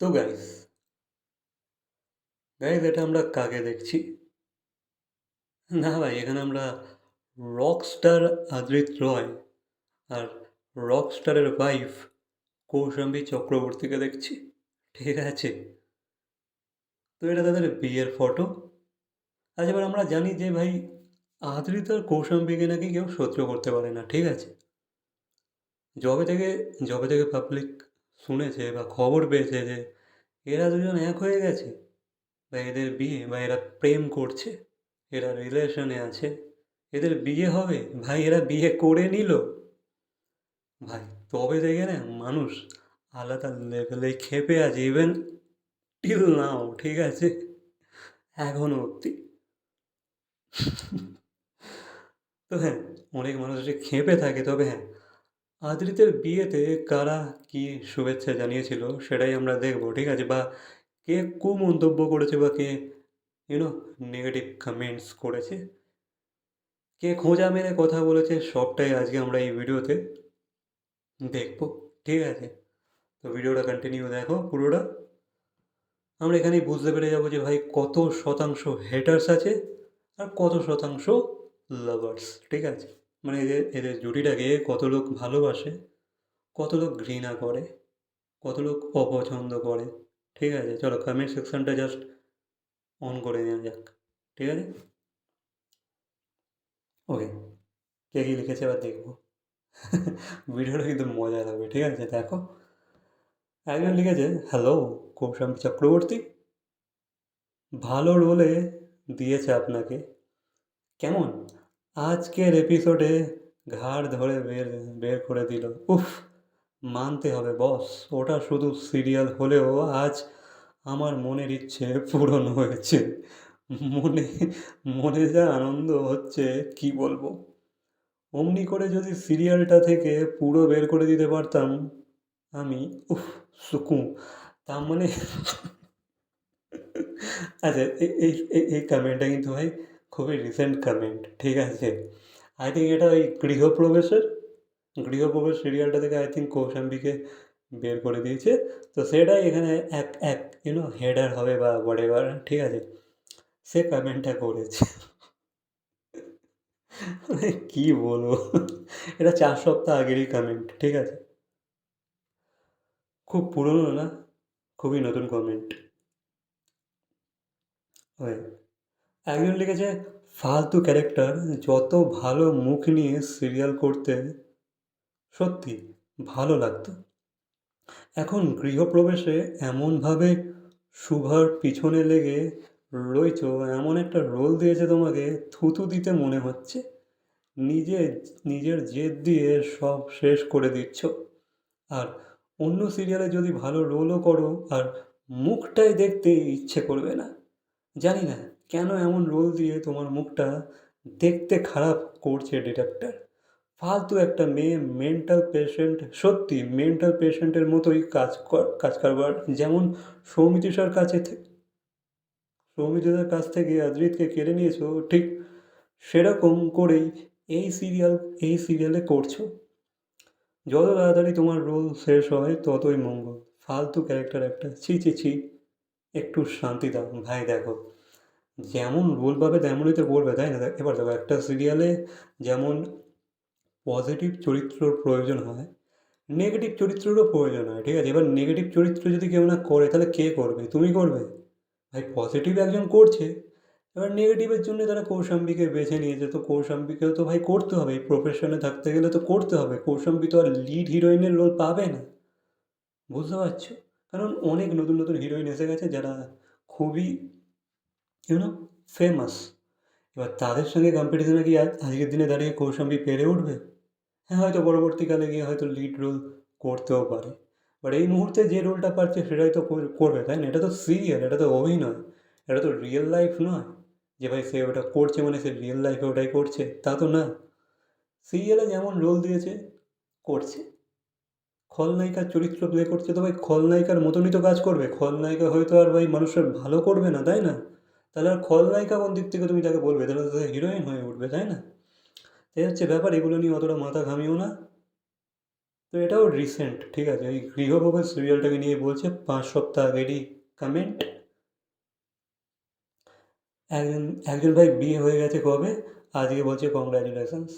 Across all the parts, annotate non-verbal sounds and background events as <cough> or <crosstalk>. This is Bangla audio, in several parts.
তো গাইস গাইস এটা আমরা কাকে দেখছি? না ভাই, এখানে আমরা রকস্টার আদ্রিত রয় আর রকস্টারের ওয়াইফ কৌশাম্বী চক্রবর্তীকে দেখছি। ঠিক আছে? তো এটা তাদের বিয়ের ফটো আজ এবার আমরা জানি যে ভাই আদ্রিত আর কৌশাম্বীকে নাকি কেউ সহ্য করতে পারে না, ঠিক আছে? যবে থেকে যবে থেকে পাবলিক শুনেছে বা খবর পেয়েছে যে এরা দুজন এক হয়ে গেছে বা এদের বিয়ে বা এরা প্রেম করছে, এরা রিলেশনে আছে, এদের বিয়ে হবে, ভাই এরা বিয়ে করে নিল। ভাই, তবে থেকে না, মানুষ আলাদা লেভেলে খেপে আছে ইভেন টিল নাও ঠিক আছে? এখনও অবধি। তো হ্যাঁ অনেক মানুষ যে খেপে থাকে, তবে হ্যাঁ আদ্রিতের বিয়েতে কারা কি শুভেচ্ছা জানিয়েছিল সেটাই আমরা দেখব, ঠিক আছে? বা কে কু মন্তব্য করেছে বা কে ইউনো নেগেটিভ কমেন্টস করেছে? কে খোঁজা মেরে কথা বলেছে সবটাই আজকে আমরা এই ভিডিওতে দেখব, ঠিক আছে? তো ভিডিওটা কন্টিনিউ দেখো পুরোটা। আমরা এখানেই বুঝতে পেরে যাব যে ভাই কত শতাংশ হেটার্স আছে আর কত শতাংশ লাভার্স ঠিক আছে? মানে এদের এদের জুটিটাকে কত লোক ভালোবাসে, কত লোক ঘৃণা করে, কত লোক অপছন্দ করে, ঠিক আছে? চলো কমেন্ট সেকশনটা জাস্ট অন করে নেওয়া যাক, ঠিক আছে? ওকে কে কী লিখেছে এবার দেখব। <laughs> ভিডিওটা কিন্তু মজা লাগবে, ঠিক আছে? দেখো। একজন লিখেছে হ্যালো কৌশাম্বী চক্রবর্তী, ভালো রোলে দিয়েছে আপনাকে। কেমন? আজকের এপিসোডে ঘাড় ধরে বের বের করে দিল। উফ, মানতে হবে বস ওটা শুধু সিরিয়াল হলেও আজ আমার মনের ইচ্ছে পূরণ হয়েছে। মনে মনে যা আনন্দ হচ্ছে, কি বলব? অমনি করে যদি সিরিয়ালটা থেকে পুরো বের করে দিতে পারতাম, আমি, উফ, সুকুম। তার মানে আচ্ছা এই এই- এই কমেন্টটা কিন্তু ভাই খুবই রিসেন্ট কমেন্ট ঠিক আছে? আই থিঙ্ক এটা ওই গৃহপ্রবেশের, গৃহপ্রবেশ সিরিয়ালটা থেকে আই থিঙ্ক কৌশাম্বীকে বের করে দিয়েছে। তো সেটাই এখানে এক এক ইউনো হেডার হবে বা হোয়াট ঠিক আছে? সে কমেন্টটা করেছে। মানে কী বলব? এটা চার সপ্তাহ আগেরই কমেন্ট ঠিক আছে? খুব পুরনো না? খুবই নতুন কমেন্ট ওই। একজন লিখেছে, ফালতু ক্যারেক্টার যত ভালো মুখ নিয়ে সিরিয়াল করতে, সত্যি ভালো লাগতো। এখন গৃহপ্রবেশে এমনভাবে শুভার পিছনে লেগে রয়েছ, এমন একটা রোল দিয়েছে তোমাকে, থুতু দিতে মনে হচ্ছে। নিজে, নিজের জেদ দিয়ে সব শেষ করে দিচ্ছ। আর অন্য সিরিয়ালে যদি ভালো রোলও করো, আর মুখটাই দেখতে ইচ্ছে করবে না। জানি না কেন এমন রোল দিয়ে তোমার মুখটা দেখতে খারাপ করছে ডিরেক্টর ফালতু একটা মেয়ে মেন্টাল পেশেন্ট সত্যি মেন্টাল পেশেন্টের মতোই কাজ কাজ কারবার। যেমন সৌমিতিষার কাছে সৌমিতিষার কাছ থেকে আদ্রিতকে কেড়ে নিয়েছো, ঠিক সেরকম করেই এই সিরিয়াল এই সিরিয়ালে করছ। যত তাড়াতাড়ি তোমার রোল শেষ হয়, ততই মঙ্গল। ফালতু ক্যারেক্টার একটা। ছি ছি ছি। একটু শান্তি দাও। ভাই, দেখো। যেমন রোল পাবে, তেমনই তো করবে, তাই না? এবার দেখো, একটা সিরিয়ালে যেমন পজিটিভ চরিত্রর প্রয়োজন হয় নেগেটিভ চরিত্রেরও প্রয়োজন হয়, ঠিক আছে? এবার নেগেটিভ চরিত্র যদি কেউ না করে, তাহলে কে করবে? তুমি করবে? ভাই পজিটিভ একজন করছে, এবার নেগেটিভের জন্য তারা কৌশাম্বীকে বেছে নিয়েছে। তো কৌশাম্বীকেও তো ভাই করতে হবে, এই প্রফেশনে থাকতে গেলে তো করতে হবে। কৌশাম্বী তো আর লিড হিরোইনের রোল পাবে না, বুঝতে পারছ? কারণ অনেক নতুন নতুন হিরোইন এসে গেছে যারা খুবই ইউনো ফেমাস এবার তাদের সঙ্গে কম্পিটিশনে কি আজকের দিনে দাঁড়িয়ে কৌশাম্বী পেরে উঠবে? হ্যাঁ হয়তো পরবর্তীকালে গিয়ে হয়তো লিড রোল করতেও পারে। বাট এই মুহূর্তে যে রোলটা পারছে সেটাই তো কর- করবে। তাই না এটা তো সিরিয়াল এটা তো অভিনয়, এটা তো রিয়েল লাইফ নয়। যে ভাই সে ওটা করছে মানে সে রিয়েল লাইফে ওটাই করছে, তা তো না। সিরিয়ালে যেমন রোল দিয়েছে, করছে। খলনায়িকার চরিত্র প্লে করছে, তো ভাই খলনায়িকার মতনই তো কাজ করবে। খলনায়িকা হয়তো আর ভাই মানুষের ভালো করবে না, তাই না? তাহলে আর খলনায়িকা কোন দিক থেকে তুমি তাকে বলবে? তাহলে তো হিরোইন হয়ে উঠবে, তাই না? এই হচ্ছে ব্যাপার, এগুলো নিয়ে অতটা মাথা ঘামিও না। তো এটাও রিসেন্ট ঠিক আছে? ওই গৃহবধূ সিরিয়ালটাকে নিয়ে বলছে, পাঁচ সপ্তাহ আগেরই কমেন্ট একজন একজন ভাই বিয়ে হয়ে গেছে কবে? আজকে বলছে কংগ্রাচুলেশনস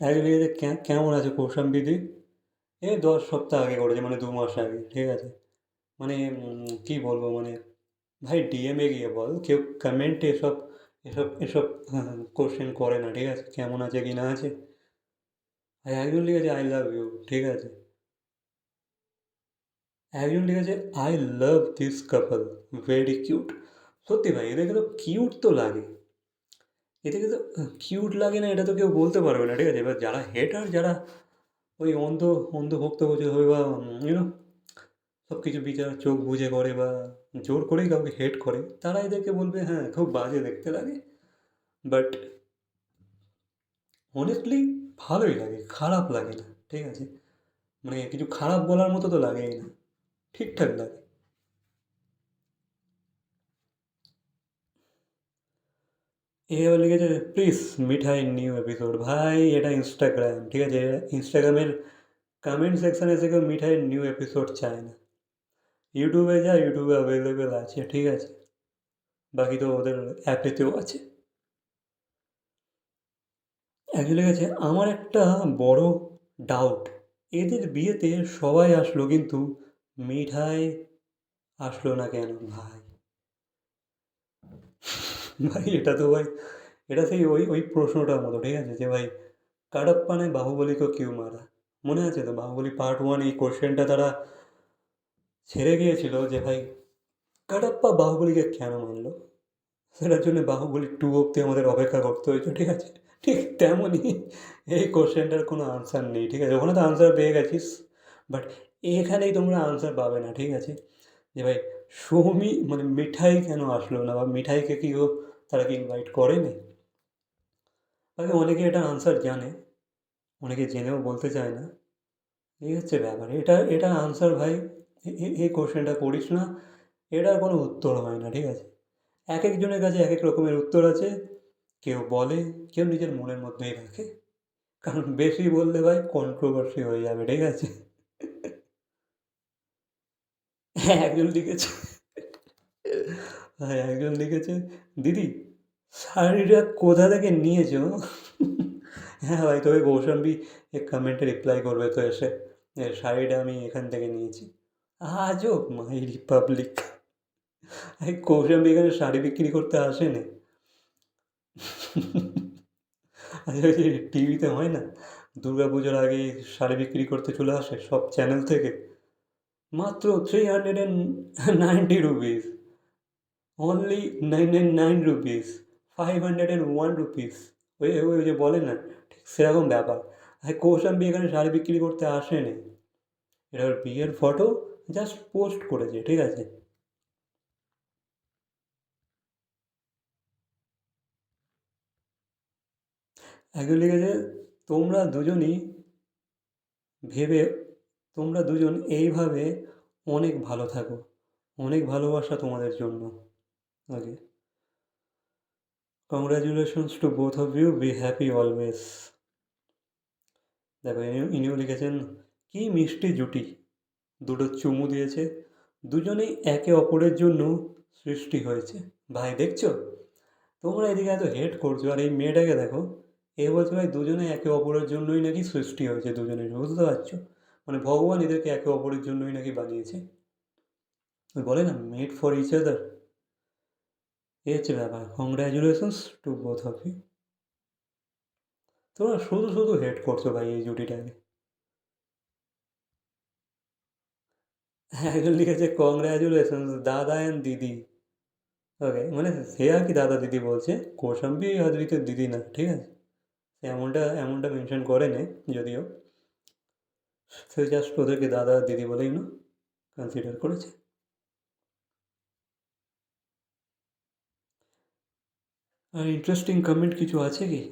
একজন "কে- কেমন আছে কৌশাম্বিদি এই দশ সপ্তাহ আগে করেছে মানে দু মাস আগে, ঠিক আছে? মানে কি বলব মানে ভাই ডিএমে গিয়ে বল, কেউ কমেন্টে এসব এসব এসব কোশ্চেন করে না, ঠিক আছে? কেমন আছে, কি না আছে? একজন লিখেছে আই লাভ ইউ ঠিক আছে? একজন লিখেছে I love this couple very cute সত্যি ভাই এদেরকে তো কিউট তো লাগে। এদেরকে তো কিউট লাগে না, এটা তো কেউ বলতে পারবে না, ঠিক আছে? এবার যারা হেটার যারা ওই অন্ধ অন্ধ ভক্ত বোঝে হবে বা ইউনো সব কিছু বিচার, চোখ বুঝে করে বা জোর করেই কাউকে হেট করে, তারা এদেরকে বলবে হ্যাঁ খুব বাজে দেখতে লাগে। বাট অনেস্টলি ভালোই লাগে, খারাপ লাগে না, ঠিক আছে? মানে কিছু খারাপ বলার মতো তো লাগেই না, ঠিকঠাক লাগে। এ আবার লিখেছে, প্লিজ মিঠাই নিউ এপিসোড। ভাই, এটা ইনস্টাগ্রাম ঠিক আছে? ইনস্টাগ্রামের কমেন্ট সেকশানে এসে কেউ মিঠাইয়ের নিউ এপিসোড চায় না। ইউটিউবে যা ইউটিউবে অ্যাভেলেবেল আছে, ঠিক আছে? বাকি তো ওদের অ্যাপেতেও আছে। অ্যাকচুয়ালি গেছে আমার একটা বড় ডাউট এদের বিয়েতে সবাই আসলো কিন্তু মিঠাই আসলো না কেন ভাই? ভাই, এটা তো ভাই, এটা সেই ওই ওই প্রশ্নটার মতো, ঠিক আছে? যে ভাই কাডাপ্পানে বাহুবলীকে কেউ মারা? মনে আছে তো? বাহুবলী পার্ট ওয়ান এই কোশ্চেনটা তারা ছেড়ে গিয়েছিল যে, ভাই কাডাপ্পা বাহুবলীকে কেন মারলো? সেটার জন্য বাহুবলী টু অব্দি আমাদের অপেক্ষা করতে হয়েছে ঠিক আছে? ঠিক তেমনই এই কোশ্চেনটার কোনো আনসার নেই, ঠিক আছে? ওখানে তো আনসার পেয়ে গেছিস বাট এখানেই তোমরা আনসার পাবে না, ঠিক আছে? যে, ভাই সৌমি মানে মিঠাই কেন আসলো না? বা মিঠাইকে কি ও তারা কি ইনভাইট করেনি? আগে অনেকে এটার আনসার জানে, অনেকে জেনেও বলতে চায় না। এই হচ্ছে ব্যাপার। এটা এটার আনসার ভাই এই কোশ্চেনটা করিস না। এটার কোনো উত্তর হয় না, ঠিক আছে? এক একজনের কাছে এক এক রকমের উত্তর আছে। কেউ বলে, কেউ নিজের মনের মধ্যেই রাখে। কারণ বেশি বললে ভাই কন্ট্রোভার্সি হয়ে যাবে, ঠিক আছে? একজন লিখেছে। হ্যাঁ একজন লিখেছে, দিদি, শাড়িটা কোথা থেকে নিয়েছো? হ্যাঁ ভাই, তবে এক কমেন্টে রিপ্লাই করবে তো এসে শাড়িটা আমি এখান থেকে নিয়েছি। আজও মাই রিপাবলিক এই কৌশাম্বী এখানে শাড়ি বিক্রি করতে আসেনি। যে টিভিতে হয় না? দুর্গা পুজোর আগে শাড়ি বিক্রি করতে চলে আসে সব চ্যানেল থেকে। মাত্র three hundred and ninety rupees only nine nine nine rupees five hundred and one rupees ওই ওই যে বলে না, ঠিক সেরকম ব্যাপার। আর কৌশাম্বী এখানে শাড়ি বিক্রি করতে আসেনি। ওর বিয়ের ফটো জাস্ট পোস্ট করেছে, ঠিক আছে? একজন লিখেছে, তোমরা দুজনই ভেবে, তোমরা দুজন এইভাবে অনেক ভালো থাকো, অনেক ভালোবাসা তোমাদের জন্য। Okay congratulations to both of you be happy always দেখো ইনি- ইনিও লিখেছেন, কি মিষ্টি জুটি। দুটো চুমু দিয়েছে। দুজনেই একে অপরের জন্য সৃষ্টি হয়েছে। ভাই, দেখছ? তোমরা এদিকে এত হেট করছ আর এই মেয়েটাকে দেখো, এ বলছে ভাই, দুজনে একে অপরের জন্যই নাকি সৃষ্টি হয়েছে দুজনের বুঝতে পারছ? মানে ভগবান এদেরকে একে অপরের জন্যই নাকি বানিয়েছে। বলে না মেড ফর ইচ আদার এই হচ্ছে ব্যাপার। Congratulations to both of you তোমরা শুধু শুধু হেট করছ ভাই এই জুটিটাকে। একজন লিখেছে কংগ্রাচুলেশনস দাদা অ্যান্ড দিদি। ওকে মানে সে আর কি দাদা দিদি বলছে, কৌশাম্বী আদৃতের দিদি না। ঠিক আছে? সে এমনটা এমনটা মেনশন করে নে যদিও। সে জাস্ট ওদেরকে দাদা দিদি বলেই না কনসিডার করেছে। আর ইন্টারেস্টিং কমেন্ট কিছু আছে কি?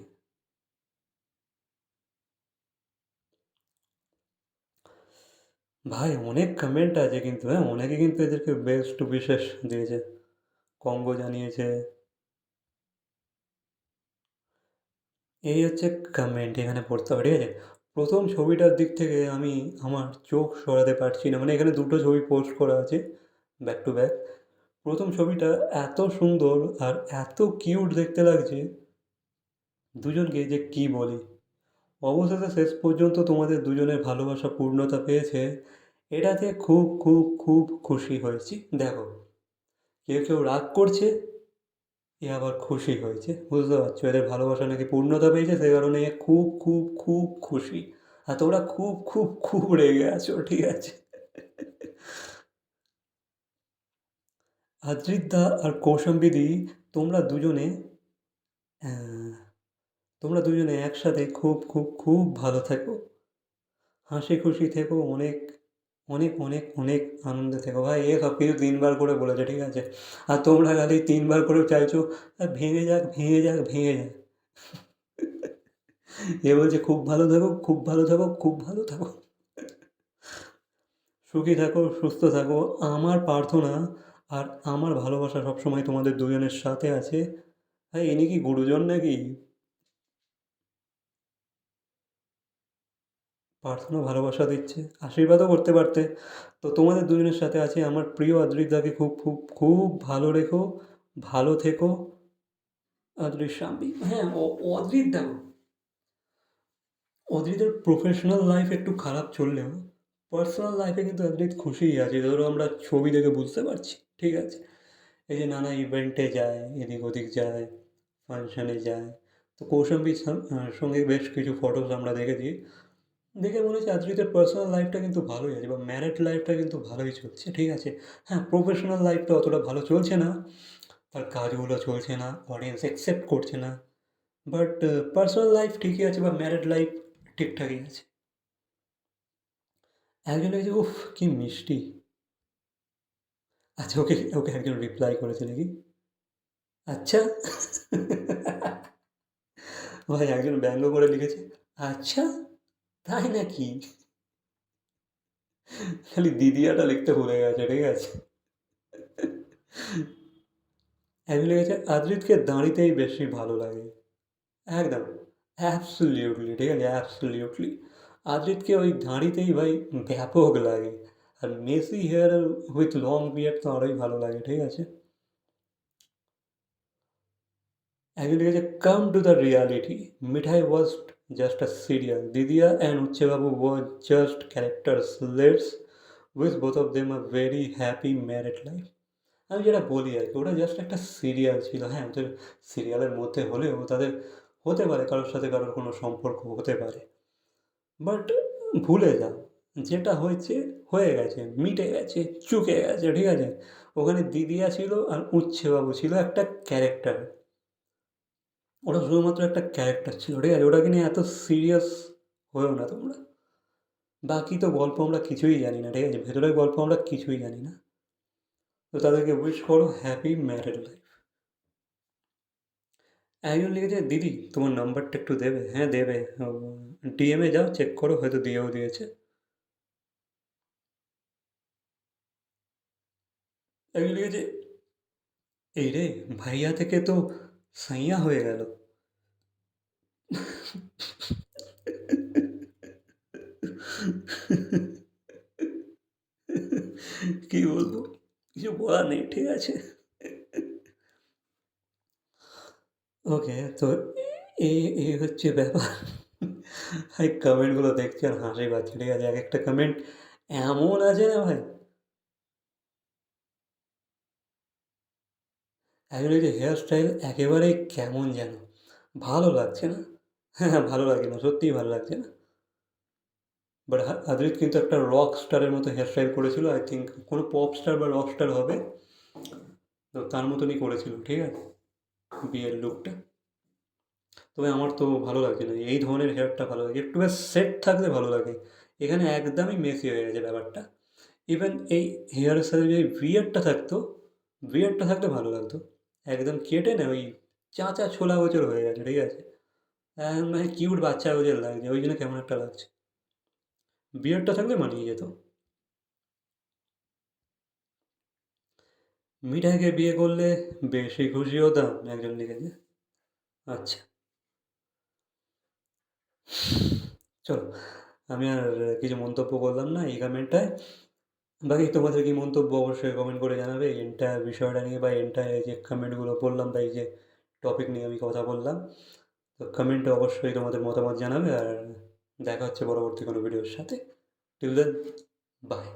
ভাই, অনেক কমেন্ট আছে কিন্তু হ্যাঁ? অনেকে কিন্তু এদেরকে বেস্ট বিশেষ দিয়েছে। কম্বো জানিয়েছে। এই হচ্ছে কমেন্ট এখানে পড়তে হবে, ঠিক আছে? প্রথম ছবিটার দিক থেকে আমি আমার চোখ সরাতে পারছি না মানে এখানে দুটো ছবি পোস্ট করা আছে ব্যাক টু ব্যাক প্রথম ছবিটা এত সুন্দর আর এত কিউট দেখতে লাগছে। দুজনকে যে কী বলি। অবশেষে শেষ পর্যন্ত তোমাদের দুজনের ভালোবাসা পূর্ণতা পেয়েছে। এটাতে খুব খুব খুব খুশি হয়েছি। দেখো, কেউ কেউ রাগ করছে, এ আবার খুশি হয়েছে। বুঝতে পারছ? এদের ভালোবাসা নাকি পূর্ণতা পেয়েছে সেই কারণে এ খুব খুব খুব খুশি। আর তোমরা খুব খুব খুব রেগে আছো, ঠিক আছে? আদ্রিদা আর কৌশম্বিদি তোমরা দুজনে তোমরা দুজনে একসাথে খুব খুব খুব ভালো থেকো। হাসি খুশি থেকো অনেক অনেক অনেক অনেক আনন্দে থেকো। ভাই এ সব কিছু তিনবার করে বলেছে ঠিক আছে? আর তোমরা খালি তিনবার করে চাইছো "আহ, ভেঙে যাক ভেঙে যাক ভেঙে যাক। এ বলছে খুব ভালো থাকো খুব ভালো থাকো খুব ভালো থাকো। সুখী থাকো সুস্থ থাকো। আমার প্রার্থনা আর আমার ভালোবাসা সবসময় তোমাদের দুজনের সাথে আছে। ভাই ইনি কি গুরুজন নাকি? প্রার্থনা, ভালোবাসা দিচ্ছে, আশীর্বাদও করতে পারতে। তো তোমাদের দুজনের সাথে আছে আমার প্রিয় আদ্রিদাকে খুব খুব খুব ভালো রেখো, ভালো থেকো। আদ্রির স্বামী হ্যাঁ অদ্রিত দেখো অদ্রিতের প্রফেশনাল লাইফ একটু খারাপ চললেও পার্সোনাল লাইফে কিন্তু অদ্রিত খুশিই আছে। ধরো আমরা ছবি দেখে বুঝতে পারছি, ঠিক আছে? এই যে নানা ইভেন্টে যায়, এদিক ওদিক যায় ফাংশানে যায়। তো কৌশম্বীর সঙ্গে বেশ কিছু ফটোস আমরা দেখেছি। দেখে মনে হচ্ছে আদ্রিতের পার্সোনাল লাইফটা কিন্তু ভালোই আছে বা ম্যারেড লাইফটা কিন্তু ভালোই চলছে, ঠিক আছে? হ্যাঁ প্রফেশনাল লাইফটা অতটা ভালো চলছে না, তার কাজগুলো চলছে না অডিয়েন্স অ্যাকসেপ্ট করছে না বাট পার্সোনাল লাইফ ঠিকই আছে বা ম্যারেড লাইফ ঠিকঠাকই আছে। একজন যে উফ, কি মিষ্টি। আচ্ছা ওকে ওকে একজন রিপ্লাই করেছে নাকি? আচ্ছা। <laughs> ভাই, একজন ব্যঙ্গ করে লিখেছে আচ্ছা। তাই নাকি? খালি দিদিয়াটা লিখতে ভুলে গেছে, ঠিক আছে? একজন লিখেছে, আদ্রিতকে দাঁড়িতেই বেশি ভালো লাগে। একদম অ্যাবসলিউটলি ঠিক আছে? অ্যাবসলিউটলি আদ্রিতকে ওই দাঁড়িতেই ভাই ব্যাপক লাগে। আর messy hair with long beard তো আরোই ভালো লাগে, ঠিক আছে? একজন লিখেছে come to the reality Mithai was just a serial Didiya and Uchchababu was just characters let's with both of them a very happy married life আমি যেটা বলি আর কি ওটা জাস্ট একটা সিরিয়াল ছিল। হ্যাঁ ওদের সিরিয়ালের মধ্যে হলেও তাদের হতে পারে, কারোর সাথে কারোর কোনো সম্পর্ক হতে পারে। বাট ভুলে যাও, যেটা হয়েছে, হয়ে গেছে, মিটে গেছে, চুকে গেছে, ঠিক আছে? ওখানে দিদিয়া ছিল আর উচ্ছেবাবু ছিল একটা ক্যারেক্টার ওটা শুধুমাত্র একটা ক্যারেক্টার ছিল, ঠিক আছে? ওটাকে নিয়ে এত সিরিয়াস হয়েও না তোমরা। বাকি তো গল্প আমরা কিছুই জানি না, ঠিক আছে? ভেতরের গল্প আমরা কিছুই জানি না। তো তাদেরকে উইশ করো হ্যাপি ম্যারিড লাইফ একজন লিখেছে, দিদি, তোমার নাম্বারটা একটু দেবে। হ্যাঁ দেবে। ডিএমে যাও চেক করো, হয়তো দিয়েও দিয়েছে। একজন লিখেছে, এই রে, ভাইয়া থেকে তো সাইয়া হয়ে গেল। কি বলব? কিছু বলার নেই, ঠিক আছে। ওকে, তো এই এই হচ্ছে ব্যাপার। ভাই কমেন্টগুলো দেখছি আর হাসি পাচ্ছে, ঠিক আছে? এক একটা কমেন্ট এমন আছে না ভাই? একজন যে হেয়ার স্টাইল একেবারেই কেমন যেন। ভালো লাগছে না? হ্যাঁ ভালো লাগে না, সত্যিই ভালো লাগছে না। বাট আদ্রিত কিন্তু একটা রক স্টারের মতো হেয়ার স্টাইল করেছিল আই থিঙ্ক কোনো পপ স্টার বা রক স্টার হবে, তো তার মতনই করেছিল, ঠিক আছে? বিয়ের লুকটা তবে আমার তো ভালো লাগছে না, এই ধরনের হেয়ারটা ভালো লাগে, একটু বেশ সেট থাকলে ভালো লাগে। এখানে একদমই মেসি হয়ে গেছে ব্যাপারটা। ইভেন এই হেয়ারের সাথে যদি বিয়ারটা থাকতো বিয়ারটা থাকলে ভালো লাগতো। একদম কেটে না, ওই চাঁচা ছোলা গোচর হয়ে গেছে, ঠিক আছে? মানে কিউট বাচ্চা গোচর লাগছে, ওই জন্য কেমন একটা লাগছে। বিয়ারটা থাকলে মানিয়ে যেত। মিঠাইকে বিয়ে করলে বেশি খুশি হতাম, একজন লিখেছে। আচ্ছা। চলো, আমি আর কিছু মন্তব্য করলাম না এই কমেন্টটায় বাকি তোমাদের কি মন্তব্য অবশ্যই কমেন্ট করে জানাবে। এন্টায়ার বিষয়টা নিয়ে বা এন্টায়ার এই যে কমেন্টগুলো পড়লাম বা এই যে টপিক নিয়ে আমি কথা বললাম। তো কমেন্টে অবশ্যই তোমাদের মতামত জানাবে। আর দেখা হচ্ছে পরবর্তী কোনো ভিডিওর সাথে। Till then by